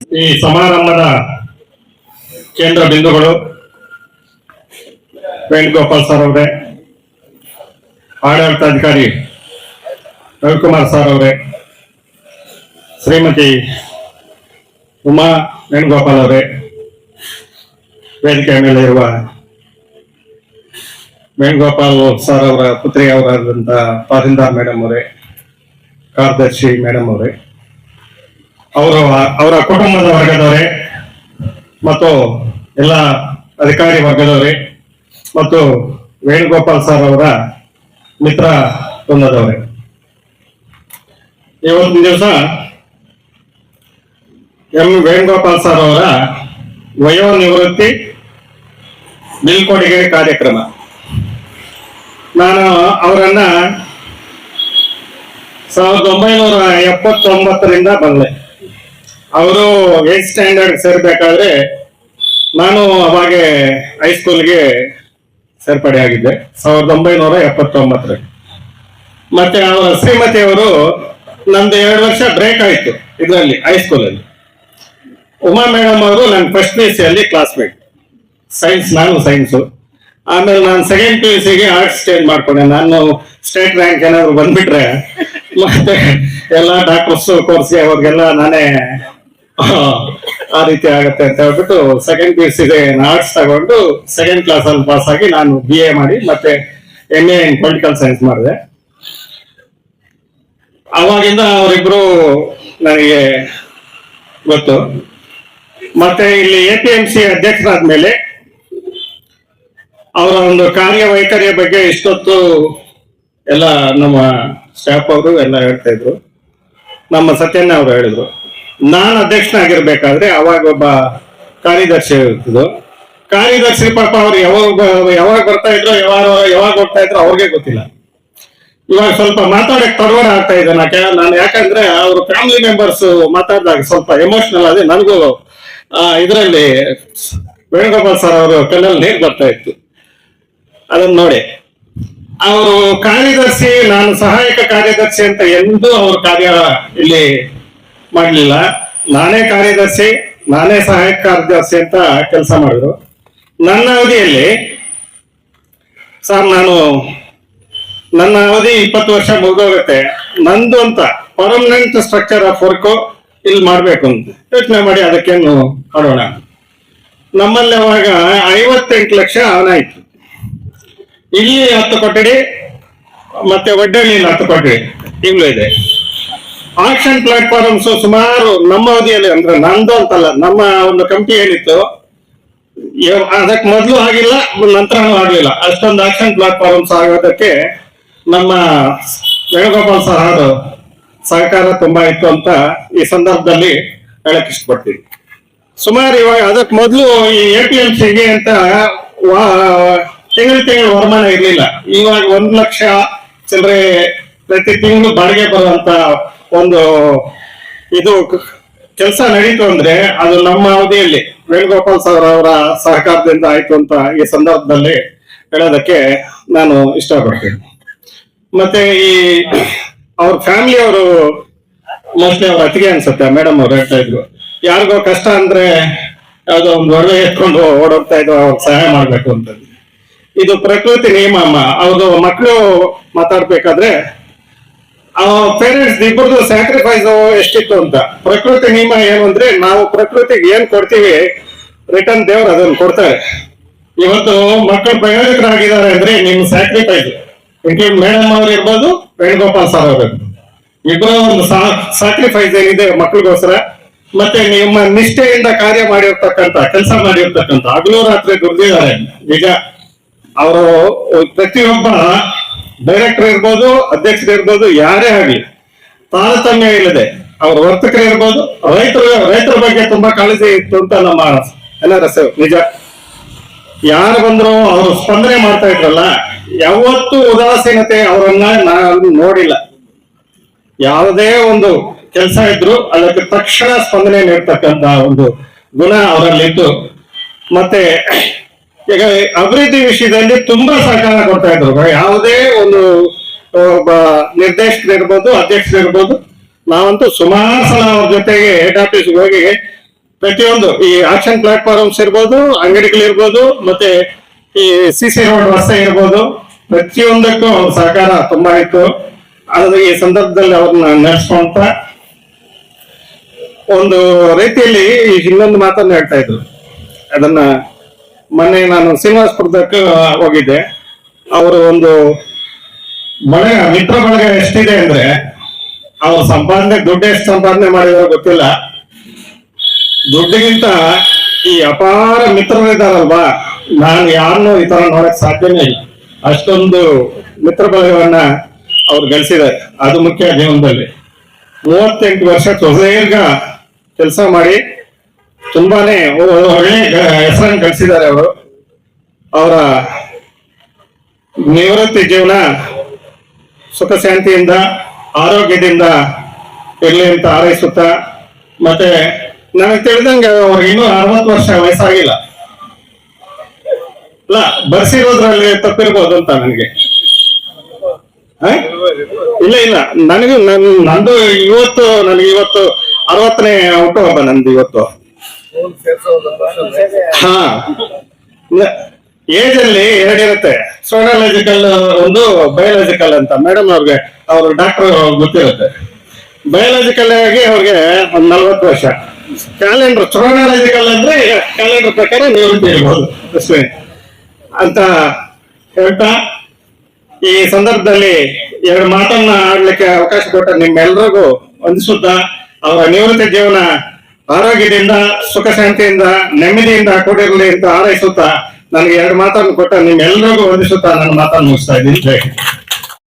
ಈ ಸಮಾರಂಭದ ಕೇಂದ್ರ ಬಿಂದುಗಳು ವೇಣುಗೋಪಾಲ್ ಸರ್ ಅವರೇ ಆಡಳಿತಾಧಿಕಾರಿ ರವಿಕುಮಾರ್ ಸರ್ ಅವರೇ, ಶ್ರೀಮತಿ ಉಮಾ ವೇಣುಗೋಪಾಲ್ ಅವರೇ ವೇದಿಕೆ ಮೇಲೆ ಇರುವ ವೇಣುಗೋಪಾಲ್ ಸರ್ ಅವರ ಪುತ್ರಿ ಅವರಾದಂತಹ ಮೇಡಮ್ ಅವರೇ, ಕಾರ್ಯದರ್ಶಿ ಮೇಡಮ್ ಅವರೇ. ಅವರು ಅವರ ಕುಟುಂಬದ ವರ್ಗದವರೇ ಮತ್ತು ಎಲ್ಲ ಅಧಿಕಾರಿ ವರ್ಗದವರೇ ಮತ್ತು ವೇಣುಗೋಪಾಲ್ ಸರ್ ಅವರ ಮಿತ್ರ ವೃಂದದವರೇ. ಇವತ್ತಿನ ದಿವಸ ಎಂ ವೇಣುಗೋಪಾಲ್ ಸರ್ ಅವರ ವಯೋ ನಿವೃತ್ತಿ ಬೀಳ್ಕೊಡುಗೆ ಕಾರ್ಯಕ್ರಮ. ನಾನು ಅವರನ್ನ ಸಾವಿರದ ಒಂಬೈನೂರ ಎಪ್ಪತ್ತೊಂಬತ್ತರಿಂದ ಬಂದೆ. ಅವರು ಏಟ್ ಸ್ಟ್ಯಾಂಡರ್ಡ್ ಸೇರ್ಬೇಕಾದ್ರೆ ನಾನು ಅವಾಗೆ ಹೈಸ್ಕೂಲ್ಗೆ ಸೇರ್ಪಡೆ ಆಗಿದ್ದೆ. ಸಾವಿರದ ಒಂಬೈನೂರ ಎಪ್ಪತ್ತೊಂಬತ್ತರ ಮತ್ತೆ ಅವರ ಶ್ರೀಮತಿ ಅವರು ನಂದು ಎರಡು ವರ್ಷ ಬ್ರೇಕ್ ಆಯ್ತು ಇದರಲ್ಲಿ ಹೈಸ್ಕೂಲಲ್ಲಿ ಉಮಾ ಮೇಡಮ್ ಅವರು ನನ್ನ ಫಸ್ಟ್ ಪಿ ಯು ಸಿಯಲ್ಲಿ ಕ್ಲಾಸ್ಮೇಟ್ ಸೈನ್ಸ್ ನಾನು ಸೈನ್ಸು ಆಮೇಲೆ ನಾನು ಸೆಕೆಂಡ್ ಪಿ ಯು ಸಿಗೆ ಆರ್ಟ್ಸ್ ಚೇಂಜ್ ಮಾಡ್ಕೊಂಡೆ. ನಾನು ಸ್ಟೇಟ್ ರ್ಯಾಂಕ್ ಏನಾದ್ರು ಬಂದ್ಬಿಟ್ರೆ ಮತ್ತೆ ಎಲ್ಲ ಡಾಕ್ಟರ್ಸ್ ಕೋರ್ಸಿ ಅವ್ರಿಗೆಲ್ಲ ನಾನೇ ಆ, ರೀತಿ ಆಗತ್ತೆ ಅಂತ ಹೇಳ್ಬಿಟ್ಟು second P U C arts ತಗೊಂಡು ಸೆಕೆಂಡ್ ಕ್ಲಾಸ್ ಅಲ್ಲಿ ಪಾಸ್ ಆಗಿ ನಾನು ಬಿ ಎ ಮಾಡಿ ಮತ್ತೆ M A in political science ಮಾಡಿದೆ. ಅವಾಗಿಂದ ಅವರಿಬ್ರು ನನಗೆ ಗೊತ್ತು. ಮತ್ತೆ ಇಲ್ಲಿ ಎ ಪಿ ಎಂ ಸಿ ಅಧ್ಯಕ್ಷರಾದ್ಮೇಲೆ ಅವರ ಒಂದು ಕಾರ್ಯವೈಖರಿಯ ಬಗ್ಗೆ ಇಷ್ಟೊತ್ತು ಎಲ್ಲ ನಮ್ಮ ಸ್ಟಾಫ್ ಅವರು ಎಲ್ಲ ಹೇಳ್ತಾ ಇದ್ರು. ನಮ್ಮ ಸತ್ಯಣ್ಣ ಅವರು ಹೇಳಿದ್ರು. ನಾನು ಅಧ್ಯಕ್ಷನಾಗಿರ್ಬೇಕಾದ್ರೆ ಅವಾಗ ಒಬ್ಬ ಕಾರ್ಯದರ್ಶಿ ಇರ್ತಿದ್ರು ಕಾರ್ಯದರ್ಶಿ ಪಾಪ ಅವ್ರು ಯಾವಾಗ ಯಾವಾಗ ಬರ್ತಾ ಇದ್ರು, ಯಾವಾಗ ಯಾವಾಗ ಹೋಗ್ತಾ ಇದ್ರು ಅವ್ರಿಗೆ ಗೊತ್ತಿಲ್ಲ. ಇವಾಗ ಸ್ವಲ್ಪ ಮಾತಾಡಕ್ ತಡವಾಡ ಆಗ್ತಾ ಇದೆ ನಾನು ಯಾಕಂದ್ರೆ ಅವ್ರ ಫ್ಯಾಮಿಲಿ ಮೆಂಬರ್ಸ್ ಮಾತಾಡಿದಾಗ ಸ್ವಲ್ಪ ಎಮೋಷನಲ್ ಆದ್ರೆ ನನಗೂ ಇದರಲ್ಲಿ ವೇಣುಗೋಪಾಲ್ ಸರ್ ಅವರು ಕಣ್ಣಲ್ಲಿ ನೀರು ಬರ್ತಾ ಇತ್ತು. ಅದನ್ನ ನೋಡಿ. ಅವರು ಕಾರ್ಯದರ್ಶಿ, ನಾನು ಸಹಾಯಕ ಕಾರ್ಯದರ್ಶಿ ಅಂತ ಎಂದು ಅವ್ರ ಕಾರ್ಯ ಇಲ್ಲಿ ಮಾಡಲಿಲ್ಲ. ನಾನೇ ಕಾರ್ಯದರ್ಶಿ, ನಾನೇ ಸಹಾಯಕ ಕಾರ್ಯದರ್ಶಿ ಅಂತ ಕೆಲಸ ಮಾಡಿದ್ರು. ನನ್ನ ಅವಧಿಯಲ್ಲಿ, ಸರ್, ನಾನು ನನ್ನ ಅವಧಿ ಇಪ್ಪತ್ತು ವರ್ಷ ಮುಗಿದೋಗುತ್ತೆ. ನಂದು ಅಂತ ಪರ್ಮನೆಂಟ್ ಸ್ಟ್ರಕ್ಚರ್ ಆಫ್ ವರ್ಕು ಇಲ್ಲಿ ಮಾಡಬೇಕು ಅಂತ ಯೋಚನೆ ಮಾಡಿ ಅದಕ್ಕೇನು ಮಾಡೋಣ. ನಮ್ಮಲ್ಲಿ ಅವಾಗ ಐವತ್ತೆಂಟು ಲಕ್ಷ ಆಯ್ತು ಇಲ್ಲಿ ಹತ್ತು ಕೊಠಡಿ, ಮತ್ತೆ ಒಡ್ಡಳ್ಳಿಯಲ್ಲಿ ಹತ್ತು ಕೊಠಡಿ. ಈಗಲೂ ಇದೆ. ಆಕ್ಷನ್ ಪ್ಲಾಟ್ಫಾರ್ಮ್ಸ್ ಸುಮಾರು ನಮ್ಮ ಅವಧಿಯಲ್ಲಿ ಅಂದ್ರೆ ನಂದು ಅಂತಲ್ಲ, ನಮ್ಮ ಒಂದು ಕಂಪನಿ ಏನಿತ್ತು ಅದಕ್ಕೆ ಮೊದಲು ಆಗಿಲ್ಲ ನಂತರನೂ ಆಗಲಿಲ್ಲ ಅಷ್ಟೊಂದು ಆಕ್ಷನ್ ಪ್ಲಾಟ್ಫಾರ್ಮ್ಸ್ ಆಗೋದಕ್ಕೆ ನಮ್ಮ ವೇಣುಗೋಪಾಲ್ ಸರ್ ಅವರು ಸಹಕಾರ ತುಂಬಾ ಇತ್ತು ಅಂತ ಈ ಸಂದರ್ಭದಲ್ಲಿ ಹೇಳಕ್ ಇಷ್ಟಪಡ್ತೀನಿ. ಸುಮಾರು ಇವಾಗ ಅದಕ್ಕೆ ಮೊದಲು ಈ ಎ ಪಿ ಎಂ ಸಿಗೆ ಅಂತ ತಿಂಗಳು ತಿಂಗಳು ವರಮಾನ ಇರಲಿಲ್ಲ. ಇವಾಗ ಒಂದ್ ಲಕ್ಷ ಚಿಲ್ಲರೆ ಪ್ರತಿ ತಿಂಗಳು ಬಾಡಿಗೆ ಬರುವಂತ ಒಂದು ಇದು ಕೆಲಸ ನಡೀತು ಅಂದ್ರೆ ಅದು ನಮ್ಮ ಅವಧಿಯಲ್ಲಿ ವೇಣುಗೋಪಾಲ್ ಸರ್ ಅವರ ಸಹಕಾರದಿಂದ ಆಯ್ತು ಅಂತ ಈ ಸಂದರ್ಭದಲ್ಲಿ ಹೇಳೋದಕ್ಕೆ ನಾನು ಇಷ್ಟಪಡ್ತೀನಿ. ಮತ್ತೆ ಈ ಅವ್ರ ಫ್ಯಾಮಿಲಿ ಅವರು ಮೋಸ್ಟ್ಲಿ ಅವ್ರ ಅತ್ತಿಗೆ ಅನ್ಸುತ್ತೆ ಮೇಡಮ್ ಅವ್ರು ಹೇಳ್ತಾ ಇದ್ರು. ಯಾರಿಗೋ ಕಷ್ಟ ಅಂದ್ರೆ ಯಾವ್ದೋ ಒಂದು ಒಡವೆ ಎತ್ಕೊಂಡು ಓಡೋಗ್ತಾ ಇದ್ರು ಅವ್ರಿಗೆ ಸಹಾಯ ಮಾಡ್ಬೇಕು ಅಂತ ಇದು ಪ್ರಕೃತಿ ನಿಯಮ ಅಮ್ಮ. ಅವ್ರದ್ದು ಮಕ್ಕಳು ಮಾತಾಡ್ಬೇಕಾದ್ರೆ ಪೇರೆಂಟ್ಸ್ ಇಬ್ಬರದು ಸ್ಯಾಕ್ರಿಫೈಸ್ ಎಷ್ಟಿತ್ತು ಅಂತ? ಪ್ರಕೃತಿ ನಿಯಮ ಏನು ಅಂದ್ರೆ ನಾವು ಪ್ರಕೃತಿಗೆ ಏನ್ ಕೊಡ್ತೀವಿ ರಿಟರ್ನ್ ದೇವ್ರು ಅದನ್ನ ಕೊಡ್ತಾರೆ. ಇವತ್ತು ಮಕ್ಕಳು ಪ್ರಯೋಜಕರಾಗಿದ್ದಾರೆ ಅಂದ್ರೆ ನಿಮ್ ಸ್ಯಾಕ್ರಿಫೈಸ್ ಇನ್ಕ್ಲೂಡ್ ಮೇಡಮ್ ಅವ್ರು ಇರ್ಬೋದು, ವೇಣುಗೋಪಾಲ್ ಸರ್ ಅವರು ಇಬ್ಬರ ಒಂದು ಸ್ಯಾಕ್ರಿಫೈಸ್ ಏನಿದೆ ಮಕ್ಕಳಿಗೋಸ್ಕರ, ಮತ್ತೆ ನಿಮ್ಮ ನಿಷ್ಠೆಯಿಂದ ಕಾರ್ಯ ಮಾಡಿರ್ತಕ್ಕಂತ ಕೆಲಸ ಮಾಡಿರ್ತಕ್ಕಂತ ಹಗಲು ರಾತ್ರಿ ದುಡ್ದಿದ್ದಾರೆ. ನಿಜ ಅವರು ಪ್ರತಿಯೊಬ್ಬ ಡೈರೆಕ್ಟರ್ ಇರ್ಬೋದು, ಅಧ್ಯಕ್ಷರು ಇರ್ಬೋದು, ಯಾರೇ ಆಗಲಿ, ತಾರತಮ್ಯ ಇಲ್ಲದೆ ಅವ್ರ ವರ್ತಕರು ಇರ್ಬೋದು, ರೈತರು, ರೈತರ ಬಗ್ಗೆ ತುಂಬಾ ಕಾಳಜಿ ಇತ್ತು ಅಂತ ನಮ್ಮ ಎನ್ಆರ್ಎಸ್ ನಿಜ. ಯಾರು ಬಂದ್ರು ಅವರು ಸ್ಪಂದನೆ ಮಾಡ್ತಾ ಇದ್ರಲ್ಲ, ಯಾವತ್ತೂ ಉದಾಸೀನತೆ ಅವರನ್ನ ನಾನು ನೋಡಿಲ್ಲ. ಯಾವುದೇ ಒಂದು ಕೆಲಸ ಇದ್ರು ಅದಕ್ಕೆ ತಕ್ಷಣ ಸ್ಪಂದನೆ ನೀಡ್ತಕ್ಕಂತ ಒಂದು ಗುಣ ಅವರಲ್ಲಿದ್ದು. ಮತ್ತೆ ಈಗ ಅಭಿವೃದ್ಧಿ ವಿಷಯದಲ್ಲಿ ತುಂಬಾ ಸಹಕಾರ ಕೊಡ್ತಾ ಇದ್ರು. ಯಾವುದೇ ಒಂದು ಒಬ್ಬ ನಿರ್ದೇಶಕರಿರ್ಬೋದು ಅಧ್ಯಕ್ಷರಿರ್ಬೋದು ನಾವಂತೂ ಸುಮಾರು ಸಲ ಅವ್ರ ಜೊತೆಗೆ ಹೆಡ್ ಆಫೀಸ್ಗೆ ಹೋಗಿ ಪ್ರತಿಯೊಂದು ಈ ಆಕ್ಷನ್ ಪ್ಲಾಟ್ಫಾರ್ಮ್ಸ್ ಇರ್ಬೋದು ಅಂಗಡಿಗಳಿರ್ಬೋದು ಮತ್ತೆ ಈ ಸಿ ಸಿ ರೋಡ್ ರಸ್ತೆ ಇರ್ಬೋದು, ಪ್ರತಿಯೊಂದಕ್ಕೂ ಅವ್ರ ಸಹಕಾರ ತುಂಬಾ ಇತ್ತು. ಅದು ಈ ಸಂದರ್ಭದಲ್ಲಿ ಅವ್ರನ್ನ ನಡೆಸ್ಕೊಂತ ಒಂದು ರೀತಿಯಲ್ಲಿ ಇನ್ನೊಂದು ಮಾತನ್ನು ಹೇಳ್ತಾ ಇದ್ರು. ಅದನ್ನ ಮೊನ್ನೆ ನಾನು ಶ್ರೀನಿವಾಸಪುರದಕ್ಕೆ ಹೋಗಿದ್ದೆ. ಅವರು ಒಂದು ಮಳೆ ಮಿತ್ರ ಬಳಗ ಎಷ್ಟಿದೆ ಅಂದ್ರೆ, ಅವ್ರ ಸಂಪಾದನೆ, ದುಡ್ಡು ಎಷ್ಟು ಸಂಪಾದನೆ ಮಾಡಿದ್ರು ಗೊತ್ತಿಲ್ಲ. ದುಡ್ಡಿಗಿಂತ ಈ ಅಪಾರ ಮಿತ್ರರಿದ್ದಾರಲ್ವಾ ನಾನು ಯಾರನ್ನೂ ಈ ತರ ನೋಡಕ್ ಸಾಧ್ಯನೇ ಇಲ್ಲ. ಅಷ್ಟೊಂದು ಮಿತ್ರ ಬಳಗವನ್ನ ಅವ್ರು ಗಳಿಸಿದ್ದಾರೆ. ಅದು ಮುಖ್ಯ ಜೀವನದಲ್ಲಿ. ಮೂವತ್ತೆಂಟು ವರ್ಷ ಸುದೀರ್ಘ ಕೆಲಸ ಮಾಡಿ ತುಂಬಾನೇ ಒಳ್ಳೆ ಹೆಸರನ್ನು ಗಳಿಸಿದ್ದಾರೆ ಅವರು. ಅವರ ನಿವೃತ್ತಿ ಜೀವನ ಸುಖ ಶಾಂತಿಯಿಂದ ಆರೋಗ್ಯದಿಂದ ಇರಲಿ ಅಂತ ಹಾರೈಸುತ್ತಾ, ಮತ್ತೆ ನನಗೆ ತಿಳಿದಂಗೆ ಅವ್ರಿಗೆ ಇನ್ನೂ ಅರವತ್ತು ವರ್ಷ ವಯಸ್ಸಾಗಿಲ್ಲ. ಅಲ್ಲ, ಬರ್ಸಿರೋದ್ರಲ್ಲಿ ತಪ್ಪಿರ್ಬೋದು ಅಂತ ನನಗೆ? ಇಲ್ಲ ಇಲ್ಲ. ನನಗೂ ನನ್ನ ನಂದು ಇವತ್ತು, ನನಗೆ ಇವತ್ತು ಅರವತ್ತನೇ ಹುಟ್ಟುಹಬ್ಬ, ನಂದು ಇವತ್ತು. ಹಾ. ಏಜ್ ಅಲ್ಲಿ ಎರಡಿರುತ್ತೆ. ಸೋನಾಲಜಿಕಲ್ ಒಂದು ಬಯೋಲಾಜಿಕಲ್ ಅಂತ. ಮೇಡಮ್ ಅವ್ರಿಗೆ, ಅವ್ರ ಡಾಕ್ಟರ್ ಗೊತ್ತಿರುತ್ತೆ. ಬಯೋಲಾಜಿಕಲ್ ಆಗಿ ಅವ್ರಿಗೆ ಒಂದ್ ನಲ್ವತ್ತು ವರ್ಷ. ಕ್ಯಾಲೆಂಡರ್ ಸೋನಾಲಜಿಕಲ್ ಅಂದ್ರೆ ಕ್ಯಾಲೆಂಡರ್ ಪ್ರಕಾರ ನಿವೃತ್ತಿ ಇರ್ಬೋದು ಅಷ್ಟೇ. ಅಂತ ಹೇಳ್ತಾ, ಈ ಸಂದರ್ಭದಲ್ಲಿ ಎರಡು ಮಾತನ್ನ ಆಡ್ಲಿಕ್ಕೆ ಅವಕಾಶ ಕೊಟ್ಟ ನಿಮ್ಮೆಲ್ರಿಗೂ ವಂದಿಸುತ್ತಾ ಅವರ ನಿವೃತ್ತಿ ಜೀವನ ಆರೋಗ್ಯದಿಂದ ಸುಖ ಶಾಂತಿಯಿಂದ ನೆಮ್ಮದಿಯಿಂದ, ಕೂಡಿರಲಿ ಅಂತ ಹಾರೈಸುತ್ತಾ, ನನಗೆ ಎರಡು ಮಾತನ್ನು ಕೊಟ್ಟ ನಿಮ್ಮೆಲ್ಲರಿಗೂ ವಂದಿಸುತ್ತಾ ನನ್ನ ಮಾತನ್ನು ಮುಗಿಸ್ತಾ ಇದ್ದೀನಿ.